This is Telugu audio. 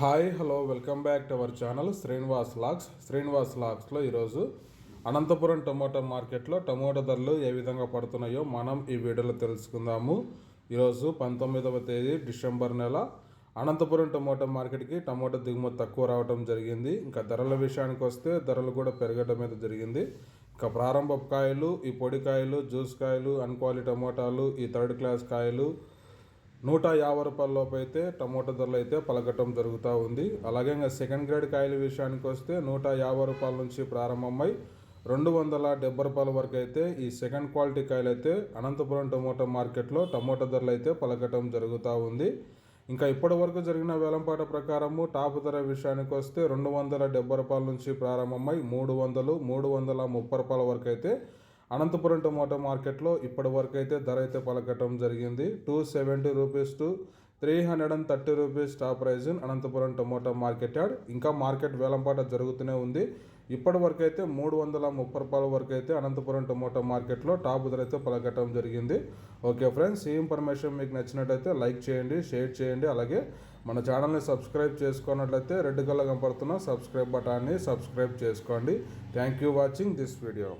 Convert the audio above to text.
Hi hello welcome back to our channel Srinivas lakhs Srinivas లాక్స్లో ఈరోజు అనంతపురం టమోటా మార్కెట్లో టమోటా ధరలు ఏ విధంగా పడుతున్నాయో మనం ఈ వీడియోలో తెలుసుకుందాము. ఈరోజు పంతొమ్మిదవ తేదీ డిసెంబర్ నెల. అనంతపురం టమోటా మార్కెట్కి టమోటా దిగుమతి తక్కువ రావడం జరిగింది. ఇంకా ధరల విషయానికి వస్తే ధరలు కూడా పెరగడం మీద జరిగింది. ఇంకా ప్రారంభ కాయలు ఈ పొడి కాయలు జ్యూస్ కాయలు అన్క్వాలిటీ టమోటాలు ఈ థర్డ్ క్లాస్ కాయలు నూట యాభై రూపాయల లోపు అయితే టమోటా ధరలు అయితే పలకటం జరుగుతూ ఉంది. అలాగే ఇంకా సెకండ్ గ్రేడ్ కాయల విషయానికి వస్తే నూట యాభై రూపాయల నుంచి ప్రారంభమై రెండు వందల డెబ్బై రూపాయల వరకు అయితే ఈ సెకండ్ క్వాలిటీ కాయలు అయితే అనంతపురం టమోటా మార్కెట్లో టమోటా ధరలు అయితే పలకటం జరుగుతూ ఉంది. ఇంకా ఇప్పటి వరకు జరిగిన వేలంపాట ప్రకారము టాప్ ధర విషయానికి వస్తే రెండు వందల డెబ్బై రూపాయల నుంచి ప్రారంభమై మూడు వందలు మూడు వందల ముప్పై రూపాయల వరకు అయితే అనంతపురం టమోటా మార్కెట్లో ఇప్పటి వరకు అయితే ధర అయితే పలకటం జరిగింది. Two seventy rupees to three hundred and thirty rupees top price Anantapuram tomato market yard. ఇంకా మార్కెట్ వేలంపాట జరుగుతూనే ఉంది. ఇప్పటి వరకు అయితే మూడు వందల ముప్పై రూపాయల వరకు అయితే అనంతపురం టమోటా మార్కెట్లో టాప్ ధర అయితే పలకటం జరిగింది. ఓకే ఫ్రెండ్స్ ఈ ఇన్ఫర్మేషన్ మీకు నచ్చినట్టయితే లైక్ చేయండి షేర్ చేయండి. అలాగే మన ఛానల్ని సబ్స్క్రైబ్ చేసుకున్నట్లయితే రెడ్ కలర్ కనపడుతున్న సబ్స్క్రైబ్ బటాన్ని సబ్స్క్రైబ్ చేసుకోండి. Thank you watching this video.